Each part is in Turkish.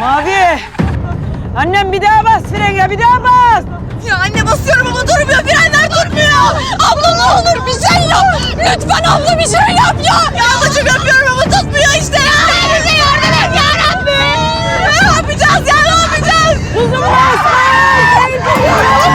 Mavi! Annem bir daha bas frene, bir daha bas! Ya anne basıyorum ama durmuyor. Frenler durmuyor. Abla ne olur bir şey yap. Lütfen abla bir şey yap ya. Ya ablacığım yapıyorum ama tutmuyor işte ya. Bize yardım et ya Rabbi. Ne yapacağız ya ne yapacağız? Kuzum Ana!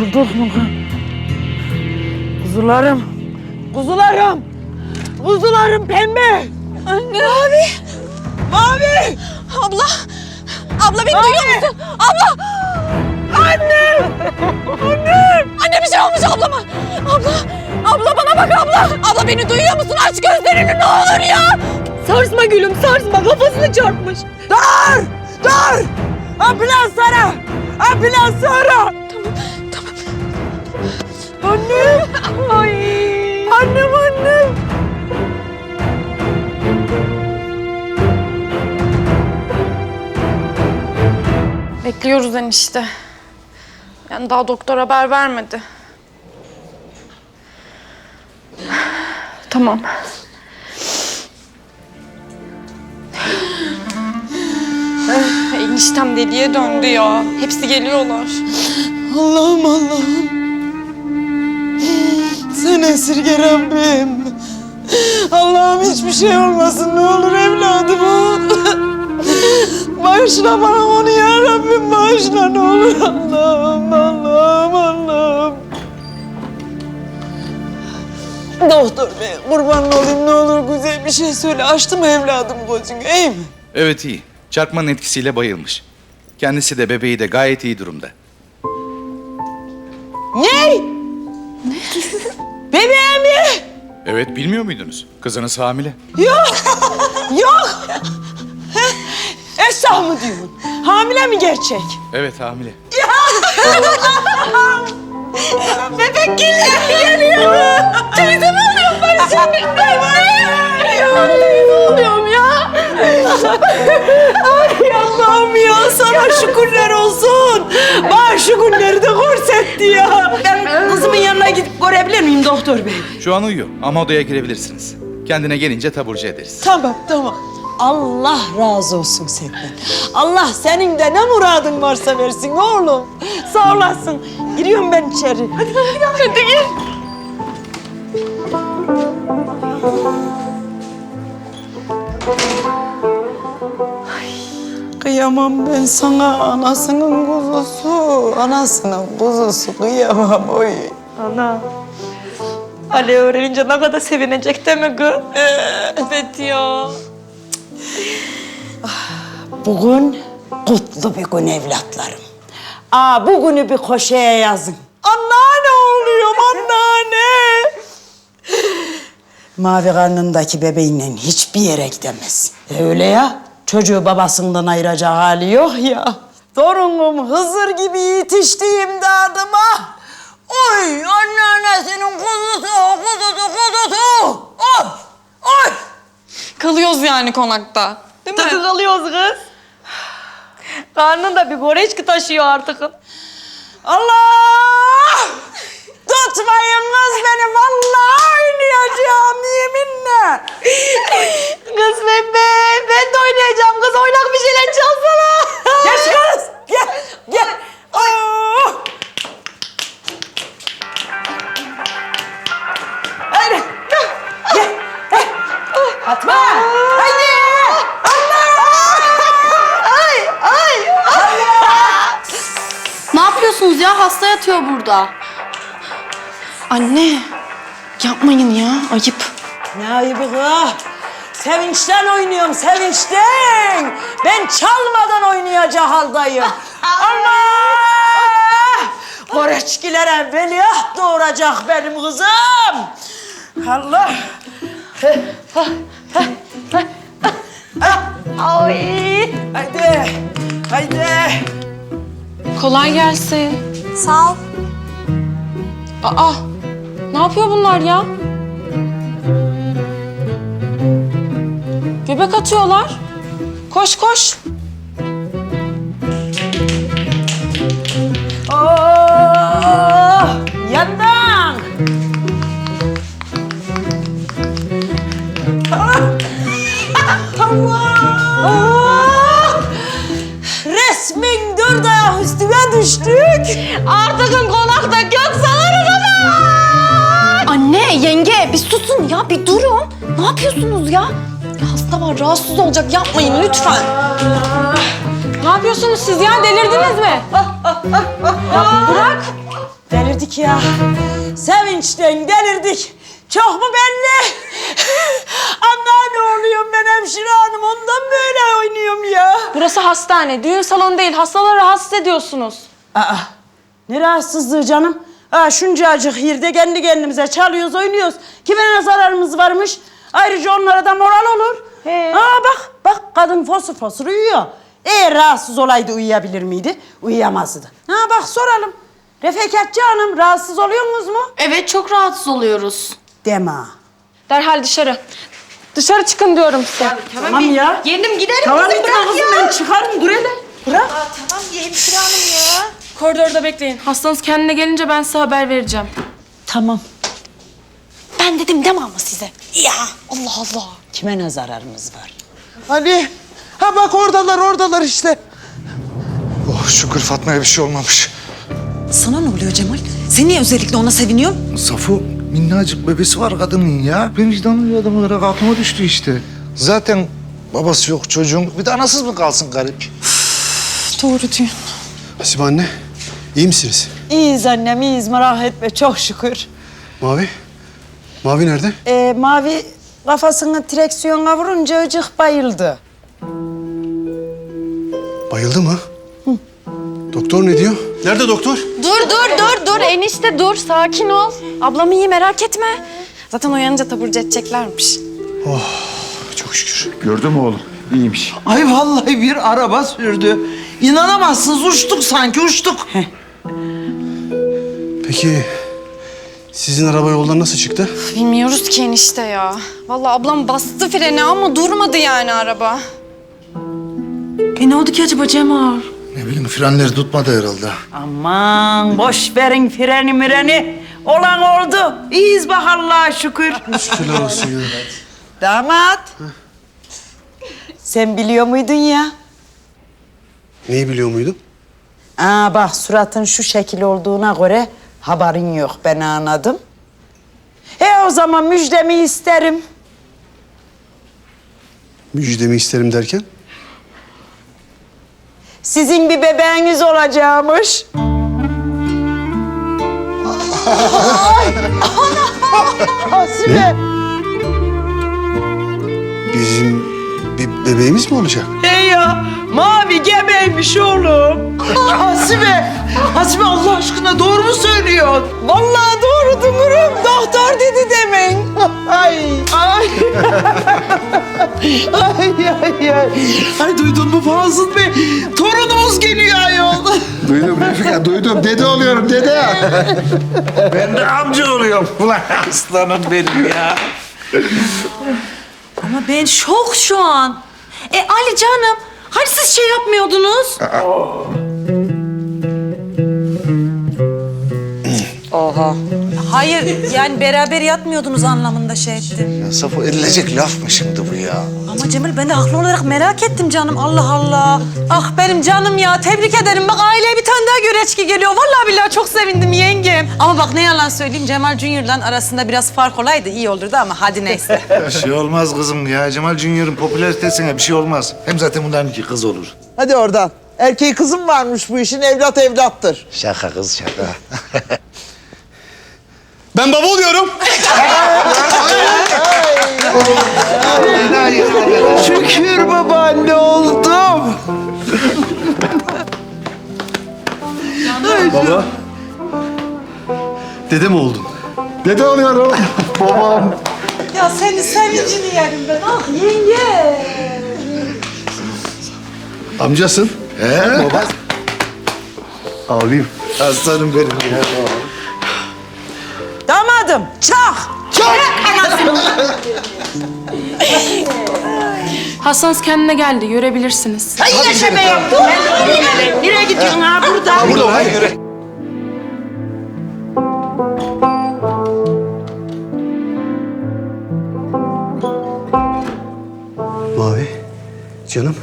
Kurtulduk mu? Kuzularım, kuzularım, kuzularım pembe! Anne. Mavi. Mavi. Abla. Abla beni duyuyor musun? Abla. Anne. Anne. Anne bir şey olmuş ablama. Abla. Abla bana bak abla. Abla beni duyuyor musun? Aç gözlerini ne olur ya. Sarsma gülüm sarsma. Kafasını çarpmış. Dur! Dur! Ambulans ara! Ambulans ara! Tamam Annem! Ay. Annem annem! Bekliyoruz enişte. Yani daha doktor haber vermedi. Tamam. Eniştem deliye döndü ya. Hepsi geliyorlar. Allah'ım Allah'ım. Sen esirge Rabbim. Allah'ım hiçbir şey olmasın ne olur evladıma. Bağışla bana onu ya Rabbim bağışla ne olur Allah'ım Allah'ım Allah'ım. Doktor bey kurban olayım ne olur güzel bir şey söyle. Açtı mı evladım gözünü iyi mi? Evet iyi. Çarpmanın etkisiyle bayılmış. Kendisi de bebeği de gayet iyi durumda. Ne? Evet bilmiyor muydunuz? Kızınız hamile. Yok. Yok. Esra mı diyorsun? Hamile mi gerçek? Evet hamile. Bebek geliyor. Geliyor. Teyze mi oluyorum ben şimdi? Ne oluyorum ya? Ay Allah'ım ya sana şükürler olsun. Bana şu günleri de korsetti ya. Ben kızımın yanına gidip görebilir miyim doktor bey? Şu an uyuyor ama odaya girebilirsiniz. Kendine gelince taburcu ederiz. Tamam tamam. Allah razı olsun senden. Allah senin de ne muradın varsa versin oğlum. Sağ olasın. Giriyorum ben içeri. Hadi hadi, hadi gir. Kıyamam ben sana anasının kuzusu, anasının kuzusu kıyamam oy. Ana. Ali öğrenince ne kadar sevinecek değil mi kız? Evet ya. Bugün kutlu bir gün evlatlarım. Aa bugünü bir koşaya yazın. Anneanne oluyorum anneanne. Mavi karnındaki bebeğinle hiçbir yere gidemez. E öyle ya. Çocuğu babasından ayıracak hali yok ya. Torunum Hızır gibi yetişti imdadıma. Oy anneannesinin kuzusu, kuzusu, kuzusu. Oy, oy. Kalıyoruz yani konakta. Değil mi? Tabii kalıyoruz kız. Karnında bir goreçki taşıyor artık. Allah! Tutmayın kız beni vallahi oynayacağım yeminle. kız ben be, ben de oynayacağım kız oynak bir şeyler çalsana. Geç kız gel gel. Ay. Oh. Haydi. Gel. Fatma. Haydi. Ne yapıyorsunuz ya? Hasta yatıyor burada. Anne yapmayın ya ayıp. Ne ayıbı kız? Sevinçten oynuyorum, sevinçten. Ben çalmadan oynayacak haldayım. Allah! Koreçkilere veliaht doğuracak benim kızım. Allah! Ay! Haydi, haydi. Kolay gelsin. Sağ ol. Aa ne yapıyor bunlar ya? Göbek atıyorlar. Koş koş. Oh! Yandan! Allah! Resmin dört ayak üstüne düştük. Artık konakta ya bir durun. Ne yapıyorsunuz ya? Ya hasta var rahatsız olacak yapmayın lütfen. Ne yapıyorsunuz siz ya delirdiniz mi? Bırak. Delirdik ya. Sevinçten delirdik. Çok mu belli? Anneanne oluyorum ben hemşire hanım. Ondan böyle oynuyorum ya. Burası hastane, düğün salonu değil. Hastaları rahatsız ediyorsunuz. Aa, ne rahatsızlığı canım? Aa, şuncacık yerde kendi kendimize çalıyoruz, oynuyoruz. Kime ne zararımız varmış? Ayrıca onlara da moral olur. Aa bak, bak kadın fosur fosur uyuyor. Eğer rahatsız olaydı uyuyabilir miydi? Uyuyamazdı. Ha bak soralım. Refekatçı hanım rahatsız oluyorsunuz mu? Evet çok rahatsız oluyoruz. Deme. Derhal dışarı. Dışarı çıkın diyorum size. Tamam ya. Yedim gidelim. Tamam kızım, bir bırak kızım ya. ben çıkarım dur hele. Bırak. Tamam ya hemşire hanım ya. Koridorda bekleyin. Hastanız kendine gelince ben size haber vereceğim. Tamam. Ben dedim deme ama size. Ya Allah Allah. Kime ne zararımız var? Ali. Ha bak oradalar oradalar işte. Oh şükür Fatma'ya bir şey olmamış. Sana ne oluyor Cemal? Sen niye özellikle ona seviniyorsun? Safo minnacık bebesi var kadının ya. Ben vicdanlı bir adam olarak aklıma düştü işte. Zaten babası yok çocuğun. Bir de anasız mı kalsın garip? Doğru diyorsun. Hasibe anne, iyi misiniz? İyiyiz annem iyiyiz merak etme çok şükür. Mavi? Mavi nerede? Ee, mavi kafasını direksiyona vurunca ıcık bayıldı. Bayıldı mı? Doktor ne diyor? Nerede doktor? Dur dur dur dur enişte dur sakin ol. Ablam iyi merak etme. Zaten uyanınca taburcu edeceklermiş. Çok şükür. Gördün mü oğlum? İyiymiş. Ay vallahi bir araba sürdü. İnanamazsınız uçtuk sanki uçtuk. Peki sizin araba yoldan nasıl çıktı? Bilmiyoruz ki enişte ya. Vallahi ablam bastı freni ama durmadı yani araba. E ne oldu ki acaba Cemal? Ne bileyim frenleri tutmadı herhalde. Aman boş verin freni mireni. Olan oldu. İyiyiz bak Allah'a şükür. Şükürler olsun ya. Damat. Sen biliyor muydun ya? Neyi biliyor muydun? Aa bak suratın şu şekil olduğuna göre haberin yok ben anladım. E o zaman müjdemi isterim. Müjdemi isterim derken? Sizin bir bebeğiniz olacakmış. Ay! Hasibe. Bizim bir bebeğimiz mi olacak? Hey ya mavi gebeymiş oğlum. Hasibe. Hasibe Allah aşkına doğru mu söylüyorsun? Vallahi doğru dumurum. Doktor dedi demin. Ay ay. ay ay ay. Ay duydun mu Fazıl Bey? Torunumuz geliyor ayol. Duydum Refika duydum. Dede oluyorum dede. ben de amca oluyorum. Ulan aslanım benim ya. Ama ben şok şu an. E Ali canım, hani siz şey yapmıyordunuz? Oha. Hayır, yani beraber yatmıyordunuz anlamında şey ettim. Ya Safo edilecek laf mı şimdi bu ya? Ama Cemal ben de haklı olarak merak ettim canım. Allah Allah. Ah benim canım ya. Tebrik ederim. Bak aileye bir tane daha göreçki geliyor. Vallahi billahi çok sevindim yengem. Ama bak ne yalan söyleyeyim Cemal Junior'la arasında biraz fark olaydı iyi olurdu ama hadi neyse. Bir şey olmaz kızım ya. Cemal Junior'ın popülaritesine bir şey olmaz. Hem zaten bunların iki kız olur. Hadi oradan. Erkeği kızım varmış bu işin evlat evlattır. Şaka kız şaka. Ben baba oluyorum. Şükür babaanne oldum. Baba. Dede mi oldun? Dede oluyorum. Babam. Ya seni sevincini yerim ben. Ah yenge. Amcasın. He? Baba. Abim. Aslanım benim ya. Hastanız kendine geldi. Görebilirsiniz. Şebe yaptın. Nereye gidiyorsun ha burada? Burada hayır. Yürü. Mavi. Canım.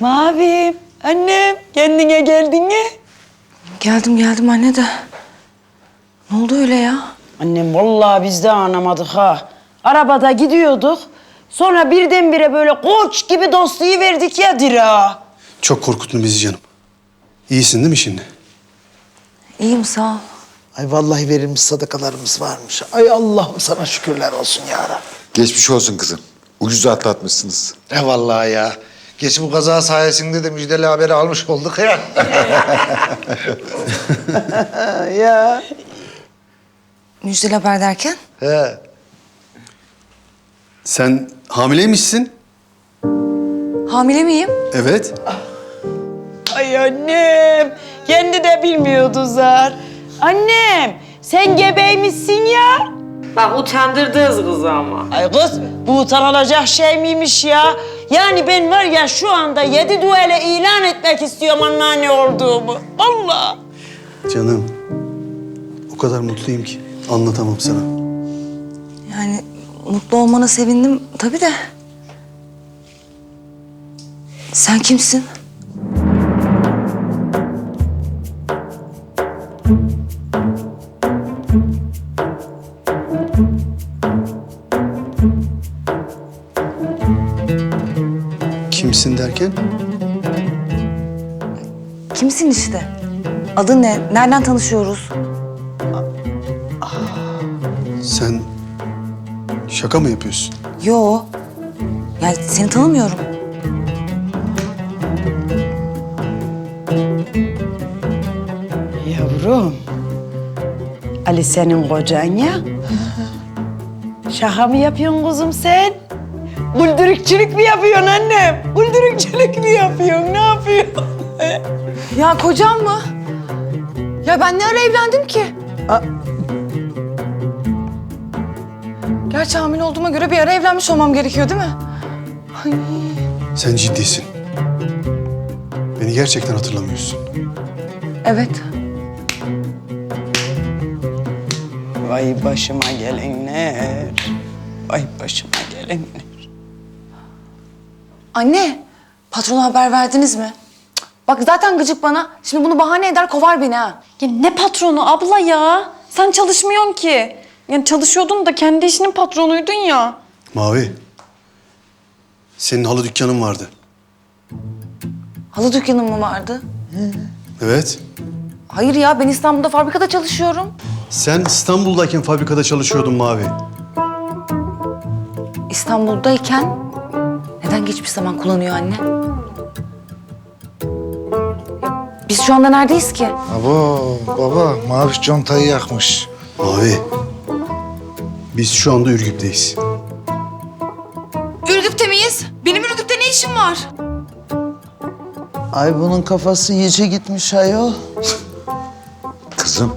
Mavim, annem kendine geldin mi? Geldim geldim anne de. Ne oldu öyle ya? Annem vallahi biz de anlamadık ha. Arabada gidiyorduk. Sonra birdenbire böyle koç gibi dostluğu verdik ya dira. Çok korkuttun bizi canım. İyisin değil mi şimdi? İyiyim sağ ol. Ay vallahi verilmiş sadakalarımız varmış. Ay Allah'ım sana şükürler olsun ya Rabbi. Geçmiş olsun kızım. Ucuz atlatmışsınız. E vallahi ya. Geç bu kaza sayesinde de müjdeli haberi almış olduk ya. Ya. Müjdeli haber derken? He. Sen hamileymişsin. Hamile miyim? Evet. Ay annem, kendi de bilmiyordu zar. Annem, sen gebeymişsin ya. Bak utandırdınız kızı ama. Ay kız, bu utanılacak şey miymiş ya? Yani ben var ya şu anda yedi duele ilan etmek istiyorum anneanne olduğumu. Vallahi. Canım. O kadar mutluyum ki anlatamam sana. Yani mutlu olmana sevindim tabii de. Sen kimsin? Kimsin derken? Kimsin işte? Adın ne? Nereden tanışıyoruz? Şaka mı yapıyorsun? Yo. Yani seni tanımıyorum. Yavrum, Ali senin kocan ya. Şaka mı yapıyorsun kuzum sen? Güldürükçülük mü yapıyorsun annem? Güldürükçülük mü yapıyorsun? Ne yapıyorsun? Ya kocam mı? Ya ben ne ara evlendim ki? Gerçi hamile olduğuma göre bir ara evlenmiş olmam gerekiyor değil mi? Sen ciddisin. Beni gerçekten hatırlamıyorsun. Evet. Vay başıma gelenler. Vay başıma gelenler. Anne, patrona haber verdiniz mi? Cık, Bak zaten gıcık bana. Şimdi bunu bahane eder kovar beni ha. Ya ne patronu abla ya? Sen çalışmıyorsun ki. Yani çalışıyordun da kendi işinin patronuydun ya. Mavi. Senin halı dükkanın vardı. Halı dükkanım mı vardı? Evet. Hayır ya ben İstanbul'da fabrikada çalışıyorum. Sen İstanbul'dayken fabrikada çalışıyordun Mavi. İstanbul'dayken neden geçmiş zaman kullanıyor anne? Biz şu anda neredeyiz ki? Abo baba mavi contayı yakmış. Mavi. Biz şu anda Ürgüp'teyiz. Ürgüp'te miyiz? Benim Ürgüp'te ne işim var? Ay bunun kafası iyice gitmiş ayol. Kızım,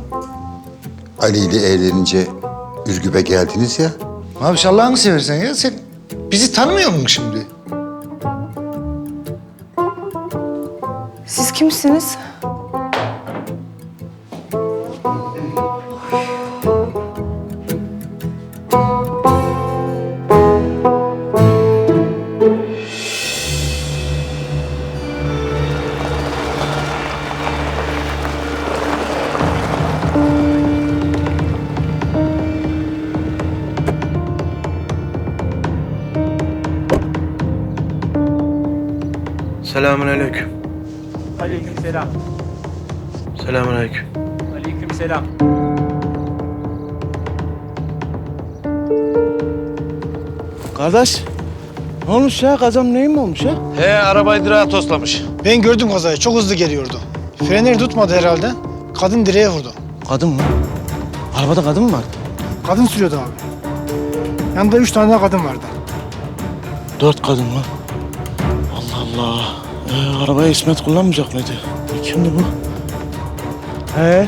Ali ile evlenince Ürgüp'e geldiniz ya. Mavi Allah'ını seversen ya sen bizi tanımıyor musun şimdi? Siz kimsiniz? Selamun aleyküm. Aleykümselam. Selamun aleyküm. Aleykümselam. Kardeş, ne olmuş ya? Kazam neyin mi olmuş ya? He arabayı direğe toslamış. Ben gördüm kazayı. Çok hızlı geliyordu. Frenleri tutmadı herhalde. Kadın direğe vurdu. Kadın mı? Arabada kadın mı vardı? Kadın sürüyordu abi. Yanında üç tane daha kadın vardı. Dört kadın mı? Allah Allah. Ee, arabayı İsmet kullanmayacak mıydı? E, kimdi bu? He.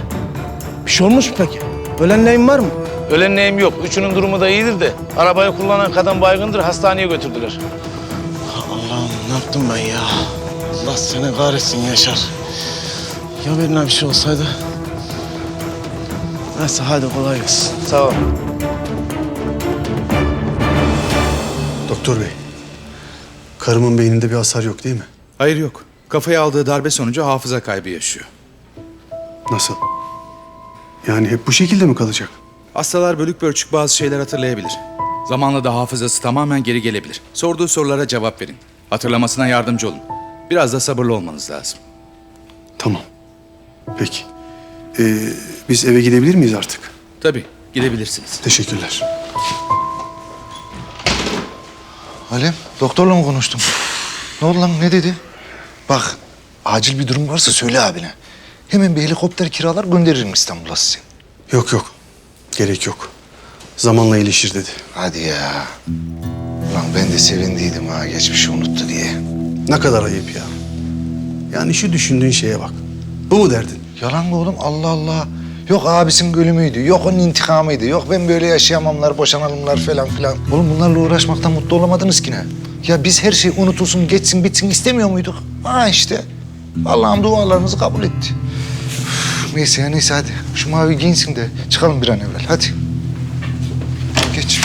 Bir şey olmuş mu peki? Ölen neyin var mı? Ölen neyim yok. Üçünün durumu da iyidir de. Arabayı kullanan kadın baygındır. Hastaneye götürdüler. Allah'ım ne yaptım ben ya? Allah seni kahretsin Yaşar. Ya birine bir şey olsaydı? Neyse hadi kolay gelsin. Sağ ol. Doktor bey. Karımın beyninde bir hasar yok değil mi? Hayır yok. Kafaya aldığı darbe sonucu hafıza kaybı yaşıyor. Nasıl? Yani hep bu şekilde mi kalacak? Hastalar bölük pörçük bazı şeyler hatırlayabilir. Zamanla da hafızası tamamen geri gelebilir. Sorduğu sorulara cevap verin. Hatırlamasına yardımcı olun. Biraz da sabırlı olmanız lazım. Tamam. Peki. Ee, biz eve gidebilir miyiz artık? Tabii, gidebilirsiniz. Teşekkürler. Halim, doktorla mı konuştun? Ne oldu lan, ne dedi? Bak, acil bir durum varsa söyle abine. Hemen bir helikopter kiralar gönderirim İstanbul'a sizi. Yok yok. Gerek yok. Zamanla iyileşir dedi. Hadi ya. Ulan ben de sevindiydim ha, geçmişi unuttu diye. Ne kadar ayıp ya. Yani şu düşündüğün şeye bak. Bu mu derdin? Yalan mı oğlum? Allah Allah. Yok abisinin ölümüydü, yok onun intikamıydı, yok ben böyle yaşayamamlar, boşanalımlar falan filan. Oğlum bunlarla uğraşmaktan mutlu olamadınız ki ne? Ya biz her şey unutulsun, geçsin, bitsin istemiyor muyduk? Ha işte. Allah'ım dualarınızı kabul etti. Üf, neyse ya neyse hadi. Şu mavi giyinsin de çıkalım bir an evvel. Hadi. Geç.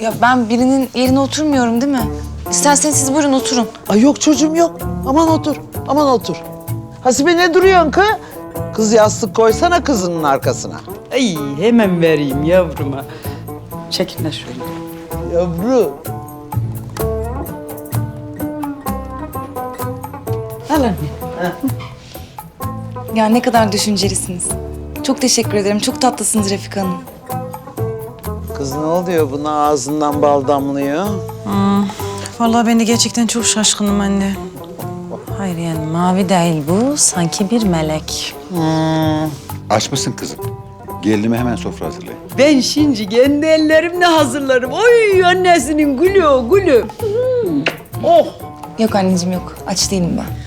Ya ben birinin yerine oturmuyorum değil mi? İsterseniz siz buyurun oturun. Ay yok çocuğum yok. Aman otur. Aman otur. Hasibe ne duruyorsun kız? Kız yastık koysana kızının arkasına. Ay hemen vereyim yavruma. Çekin şöyle. Yavru. Al anne. Ya ne kadar düşüncelisiniz. Çok teşekkür ederim. Çok tatlısınız Refika Hanım. Kız ne oluyor buna ağzından bal damlıyor? Vallahi ben de gerçekten çok şaşkınım anne. Hayır yani mavi değil bu. Sanki bir melek. Aç mısın kızım? Gelinime hemen sofra hazırlayın. Ben şimdi kendi ellerimle hazırlarım. Oy annesinin gülü o gülü. Oh. Yok anneciğim yok. Aç değilim ben.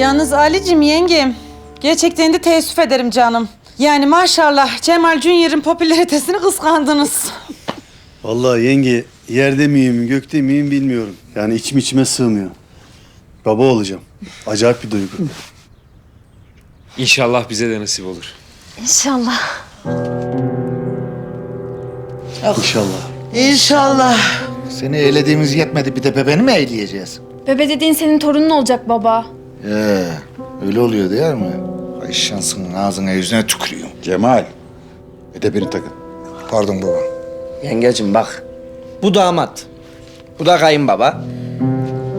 Yalnız Ali'cim yengem. Gerçekten de teessüf ederim canım. Yani maşallah Cemal Junior'ın popülaritesini kıskandınız. Vallahi yenge yerde miyim, gökte miyim bilmiyorum. Yani içim içime sığmıyor. Baba olacağım. Acayip bir duygu. İnşallah bize de nasip olur. İnşallah. İnşallah. İnşallah. Seni eğlediğimiz yetmedi bir de bebeğini mi eğleyeceğiz? Bebe dediğin senin torunun olacak baba. Ee, öyle oluyor değil mi? Ay şansın ağzına yüzüne tükürüyorum. Cemal. Edebini takın. Pardon baba. Yengecim bak. Bu damat. Bu da kayınbaba.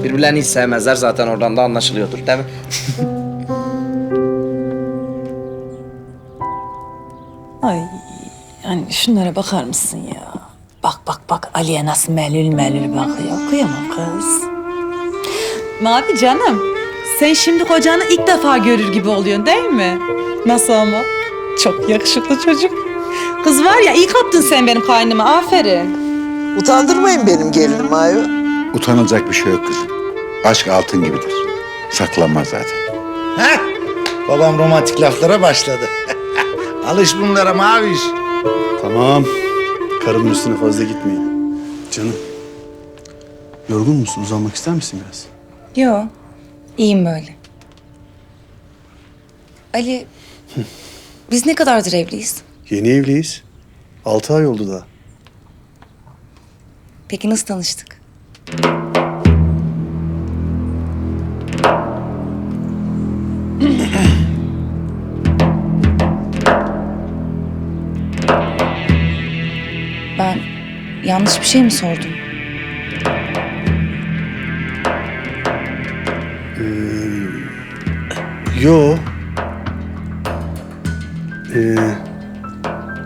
Birbirlerini hiç sevmezler zaten oradan da anlaşılıyordur değil mi? Ay yani şunlara bakar mısın ya? Bak bak bak Ali'ye nasıl melül melül bakıyor. Kıyamam kız. Mavi canım. Sen şimdi kocanı ilk defa görür gibi oluyorsun değil mi? Nasıl ama? Çok yakışıklı çocuk. Kız var ya iyi kaptın sen benim kaynıma. Aferin. Utandırmayın benim gelinimi ayol. Utanılacak bir şey yok kızım. Aşk altın gibidir. Saklanmaz zaten. Heh, babam romantik laflara başladı. Alış bunlara maviş. Tamam. Karımın üstüne fazla gitmeyin. Canım. Yorgun musun? Uzanmak ister misin biraz? Yo. iyiyim böyle. Ali, biz ne kadardır evliyiz? Yeni evliyiz. Altı ay oldu daha. Peki nasıl tanıştık? ben yanlış bir şey mi sordum? Ee, yo. Ee,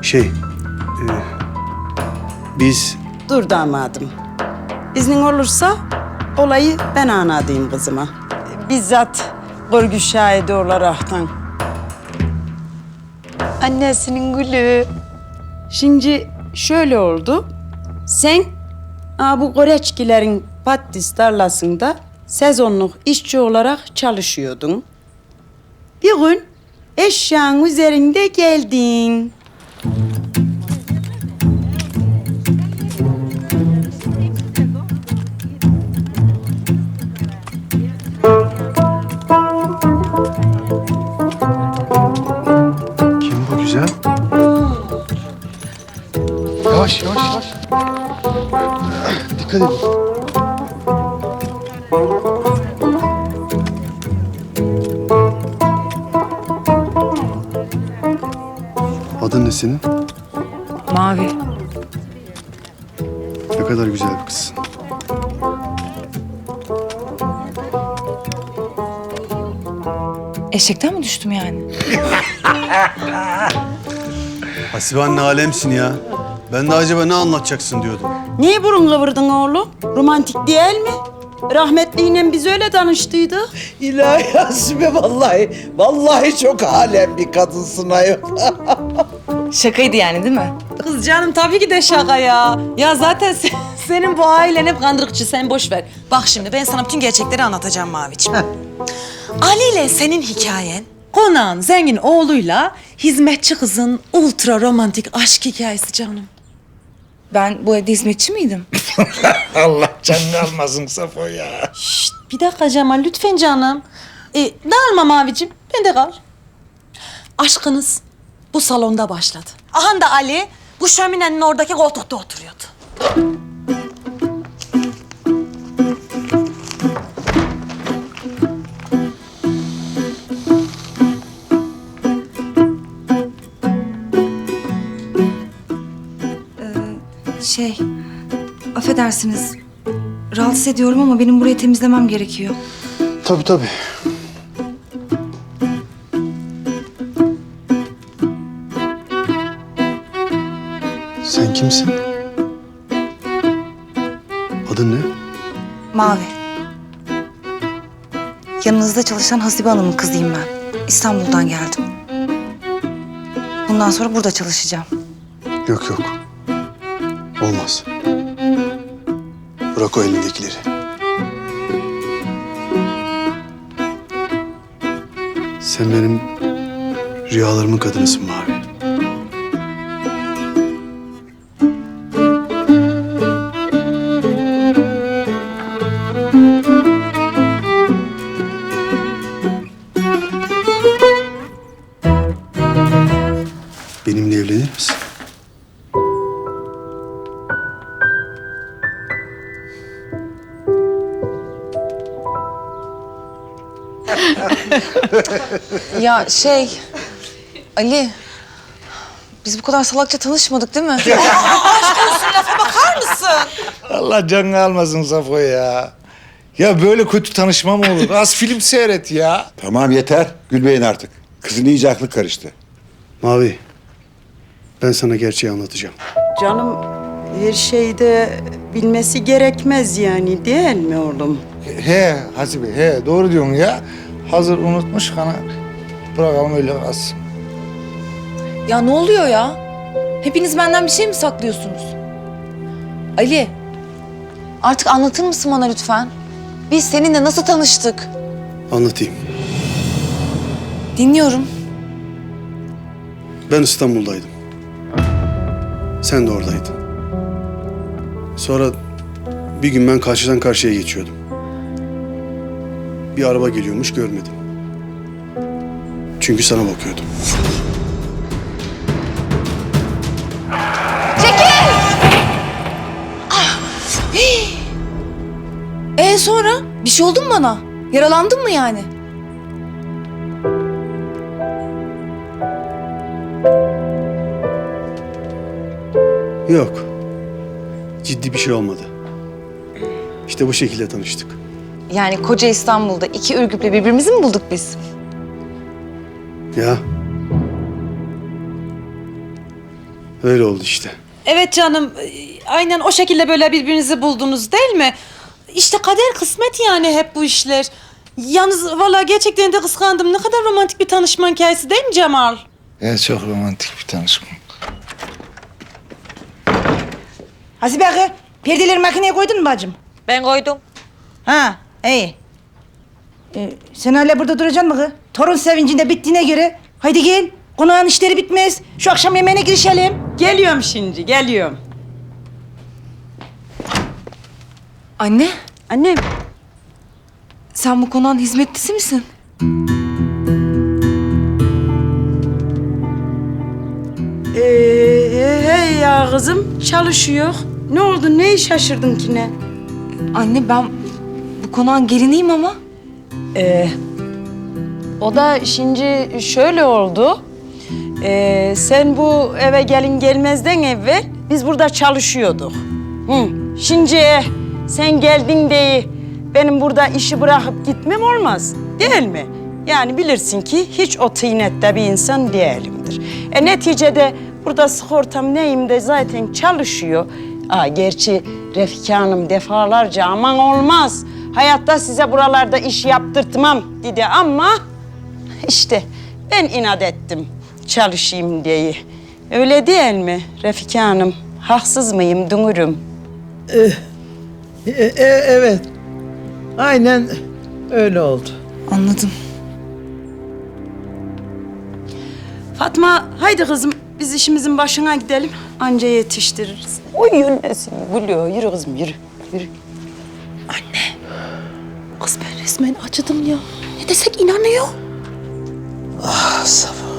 şey. E, biz Dur damadım. İznin olursa olayı ben anlatayım kızıma. Bizzat görgü şahidi olaraktan. Annesinin gülü. Şimdi şöyle oldu. Sen aa, bu Koreçkilerin patates tarlasında sezonluk işçi olarak çalışıyordun. Bir gün eşyanın üzerinde geldin. Yavaş yavaş yavaş. Dikkat edin. adın ne senin? Mavi. Ne kadar güzel bir kızsın. Eşekten mi düştüm yani? Hasibe anne alemsin ya. Ben de acaba ne anlatacaksın diyordum. Niye burun kıvırdın oğlum? Romantik değil mi? Rahmetliyle biz öyle tanıştıydık. İlahi Hasibe vallahi. Vallahi çok alem bir kadınsın ayol. Şakaydı yani değil mi? Kız canım tabii ki de şaka ya. Ya zaten sen- senin bu ailen hep kandırıkçı sen boş ver. Bak şimdi ben sana bütün gerçekleri anlatacağım Mavi'ciğim. Ali ile senin hikayen konağın zengin oğluyla hizmetçi kızın ultra romantik aşk hikayesi canım. Ben bu evde hizmetçi miydim? Allah canını almasın Safo ya. Şşt, bir dakika Cemal lütfen canım. E, dağılma Mavi'ciğim ben de kal. Aşkınız bu salonda başladı. Aha da Ali bu şöminenin oradaki koltukta oturuyordu. Şey, affedersiniz. Rahatsız ediyorum ama benim burayı temizlemem gerekiyor. Tabii tabii. Sen kimsin? Adın ne? Mavi. Yanınızda çalışan Hasibe Hanım'ın kızıyım ben. İstanbul'dan geldim. Bundan sonra burada çalışacağım. Yok yok. Olmaz. Bırak o elindekileri. Sen benim rüyalarımın kadınısın Mavi. Ya şey... Ali... Biz bu kadar salakça tanışmadık değil mi? Allah canını almasın Safo ya. Ya böyle kötü tanışma mı olur? Az film seyret ya. Tamam yeter. Gülmeyin artık. Kızın iyice aklı karıştı. Mavi, ben sana gerçeği anlatacağım. Canım her şeyde bilmesi gerekmez yani değil mi oğlum? He Hasibe he doğru diyorsun ya. Hazır unutmuş kana bırakalım öyle kalsın. Ya ne oluyor ya? Hepiniz benden bir şey mi saklıyorsunuz? Ali, artık anlatır mısın bana lütfen? Biz seninle nasıl tanıştık? Anlatayım. Dinliyorum. Ben İstanbul'daydım. Sen de oradaydın. Sonra bir gün ben karşıdan karşıya geçiyordum. Bir araba geliyormuş görmedim. Çünkü sana bakıyordum. Ee sonra? Bir şey oldu mu bana? Yaralandın mı yani? Yok. ciddi bir şey olmadı. İşte bu şekilde tanıştık. Yani koca İstanbul'da iki Ürgüp'le birbirimizi mi bulduk biz? Ya. Öyle oldu işte. Evet canım. Aynen o şekilde böyle birbirinizi buldunuz değil mi? İşte kader kısmet yani hep bu işler. Yalnız vallahi gerçekten de kıskandım. Ne kadar romantik bir tanışma hikayesi değil mi Cemal? Ya çok romantik bir tanışma. Hasibe kız, perdeleri makineye koydun mu bacım? Ben koydum. Ha, iyi. Ee, sen hala burada duracaksın mı kız? Torun sevincinde bittiğine göre. Haydi gel. Konağın işleri bitmez. Şu akşam yemeğine girişelim. Geliyorum şimdi, geliyorum. Anne, Annem. sen bu konağın hizmetlisi misin? Ee, hey ya kızım, çalışıyor. Ne oldu, neyi şaşırdın ki ne? Anne ben bu konağın geliniyim ama. Ee, o da şimdi şöyle oldu. Ee, sen bu eve gelin gelmezden evvel biz burada çalışıyorduk. Hı. Şimdi sen geldin diye benim burada işi bırakıp gitmem olmaz. Değil mi? Yani bilirsin ki hiç o tıynette bir insan değilimdir. E neticede burada sigortam neyim de zaten çalışıyor. Aa, gerçi Refika Hanım defalarca aman olmaz. Hayatta size buralarda iş yaptırtmam dedi ama işte ben inat ettim çalışayım diye. Öyle değil mi Refika Hanım? Haksız mıyım Dungur'um? E, e, evet. Aynen öyle oldu. Anladım. Fatma haydi kızım biz işimizin başına gidelim. Anca yetiştiririz. Uyuyor nesin? Gülüyor. Yürü kızım yürü. Yürü. Kız ben resmen acıdım ya. Ne desek inanıyor. Ah Safa.